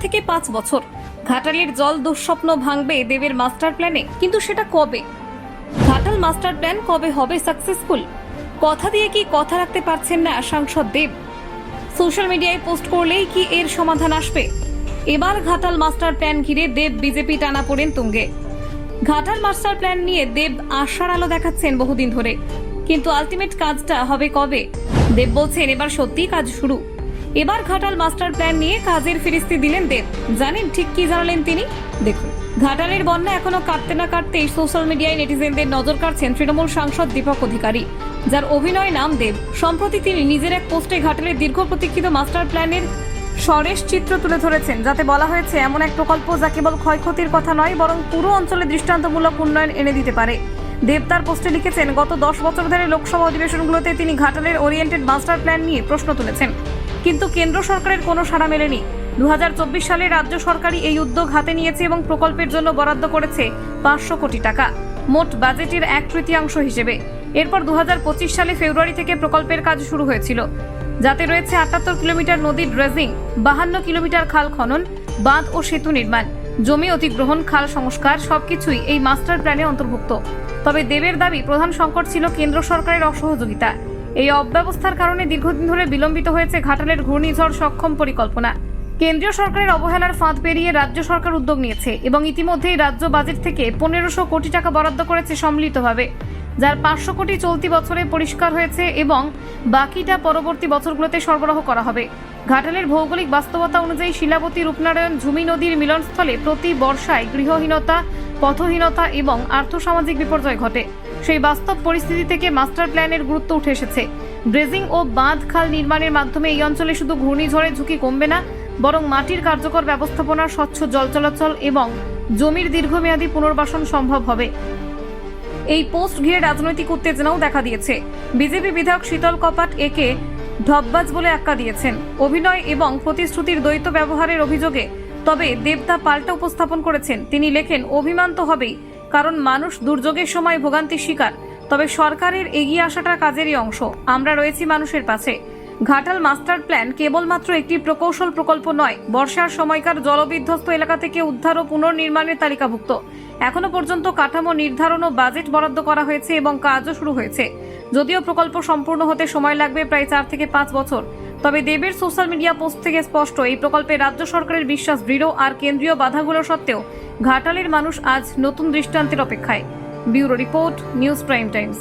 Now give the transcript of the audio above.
থেকে পাঁচ বছর। ঘাটালের জল দুঃস্বপ্ন ভাঙবে দেবের মাস্টার প্ল্যানে, কিন্তু সেটা কবে? ঘাটাল মাস্টার প্ল্যান কবে হবে সাকসেসফুল? কথা দিয়ে কি কথা রাখতে পারছেন না সাংসদ দেব? সোশ্যাল মিডিয়ায় পোস্ট করলেই কি এর সমাধান আসবে? এবার ঘাটাল মাস্টার প্ল্যান ঘিরে দেব বিজেপি টানা পড়েন তুঙ্গে। ঘাটাল মাস্টার প্ল্যান নিয়ে দেব আশার আলো দেখাচ্ছেন বহুদিন ধরে। কিন্তু আলটিমেট কাজটা হবে কবে? দেব বলছেন, এবার সত্যিই কাজ শুরু। এবার ঘাটাল মাস্টার প্ল্যান নিয়ে কাজের ফিরিস্তি দিলেন দেব। জানেন ঠিক কি জানালেন তিনি? দেখুন, ঘাটালের বন্যা এখনও কাটতে না কাটতেই সোশ্যাল মিডিয়ায় নেটিজেনদের নজর কাড়ছেন তৃণমূল সাংসদ দীপক অধিকারী। যার অভিনয় নাম দেব। সম্প্রতি তিনি নিজের এক পোস্টে ঘাটালের দীর্ঘ প্রতীক্ষিত মাস্টার প্ল্যানের সরেশ চিত্র তুলে ধরেছেন, যাতে বলা হয়েছে এমন এক প্রকল্প যা কেবল ক্ষয়ক্ষতির কথা নয়, বরং পুরো অঞ্চলে দৃষ্টান্তমূলক উন্নয়ন এনে দিতে পারে। দেব তার পোস্টে লিখেছেন, গত দশ বছর ধরে লোকসভা অধিবেশনগুলোতে তিনি ঘাটালের ওরিয়েন্টেড মাস্টার প্ল্যান নিয়ে প্রশ্ন তুলেছেন। কিন্তু কেন্দ্র সরকারের কোনো সাড়া মেলেনি। দু হাজার চব্বিশ সালে রাজ্য সরকারই এই উদ্যোগ হাতে নিয়েছে এবং প্রকল্পের জন্য বরাদ্দ করেছে পাঁচশো কোটি টাকা, মোট বাজেটের এক তৃতীয়াংশ হিসেবে। এরপর দুহাজার পঁচিশ সালে ফেব্রুয়ারি থেকে প্রকল্পের কাজ শুরু হয়েছিল। যাতে রয়েছে আটাত্তর কিলোমিটার নদী ড্রেজিং, বাহান্ন কিলোমিটার খাল খনন, বাঁধ ও সেতু নির্মাণ, জমি অধিগ্রহণ খাল সংস্কার, সবকিছুই এই মাস্টার প্ল্যানে অন্তর্ভুক্ত। তবে দেবের দাবি প্রধান সংকট ছিল কেন্দ্র সরকারের অসহযোগিতা। এই অব্যবস্থার কারণে দীর্ঘদিন ধরে বিলম্বিত হয়েছে ঘাটালের ঘূর্ণিঝড় সক্ষম পরিকল্পনা। কেন্দ্রীয় সরকারের অবহেলার ফাঁদ পেরিয়ে রাজ্য সরকার উদ্যোগ নিয়েছে এবং ইতিমধ্যেই রাজ্য বাজেট থেকে পনেরোশো কোটি টাকা বরাদ্দ করেছে সম্মিলিতভাবে, যার পাঁচশো কোটি চলতি বছরে পরিষ্কার হয়েছে এবং বাকিটা পরবর্তী বছরগুলোতে সরবরাহ করা হবে। ঘাটালের ভৌগোলিক বাস্তবতা অনুযায়ী শিলাবতী রূপনারায়ণ, ঝুমি নদীর মিলনস্থলে প্রতি বর্ষায় গৃহহীনতা, পথহীনতা এবং আর্থসামাজিক বিপর্যয় ঘটে। সেই বাস্তব পরিস্থিতি থেকে মাস্টার প্ল্যানের গুরুত্ব উঠে এসেছে। ব্রেজিং ও বাঁধ খাল নির্মাণের মাধ্যমে এই অঞ্চলে শুধু ঘূর্ণিঝড়ের ঝুঁকি কমবে না, বরং মাটির কার্যকর ব্যবস্থাপনা স্বচ্ছ জল চলাচল এবং জমির দীর্ঘমেয়াদী পুনর্বাসন সম্ভব হবে। এই পোস্ট ঘিরে রাজনৈতিক উত্তেজনাও দেখা দিয়েছে। বিজেপি বিধায়ক শীতল কপাট একে ঢপবাজ বলে আখ্যা দিয়েছেন। অভিনয় এবং প্রতিশ্রুতির দ্বৈত ব্যবহারের অভিযোগে তবে দেবতা পাল্টা উপস্থাপন করেছেন। তিনি লেখেন, অভিমান তো হবেই। কারণ মানুষ দুর্যোগের সময় ভোগান্তির শিকার। তবে সরকারের এগিয়ে আসাটা কাজেরই অংশ। আমরা রয়েছি মানুষের পাশে। ঘাটাল মাস্টার প্ল্যান কেবলমাত্র একটি প্রকৌশল প্রকল্প নয়, বর্ষার সময়কার জলবিধ্বস্ত এলাকা থেকে উদ্ধার ও পুনর্নির্মাণের তালিকাভুক্ত। এখনও পর্যন্ত কাঠামো নির্ধারণ ও বাজেট বরাদ্দ করা হয়েছে এবং কাজও শুরু হয়েছে। যদিও প্রকল্প সম্পূর্ণ হতে সময় লাগবে প্রায় চার থেকে পাঁচ বছর। তবে দেবের সোশ্যাল মিডিয়া পোস্ট থেকে স্পষ্ট, এই প্রকল্পে রাজ্য সরকারের বিশ্বাস দৃঢ় আর কেন্দ্রীয় বাধাগুলো সত্ত্বেও ঘাটালের মানুষ আজ নতুন দৃষ্টান্তের অপেক্ষায়। Bureau report, news prime times.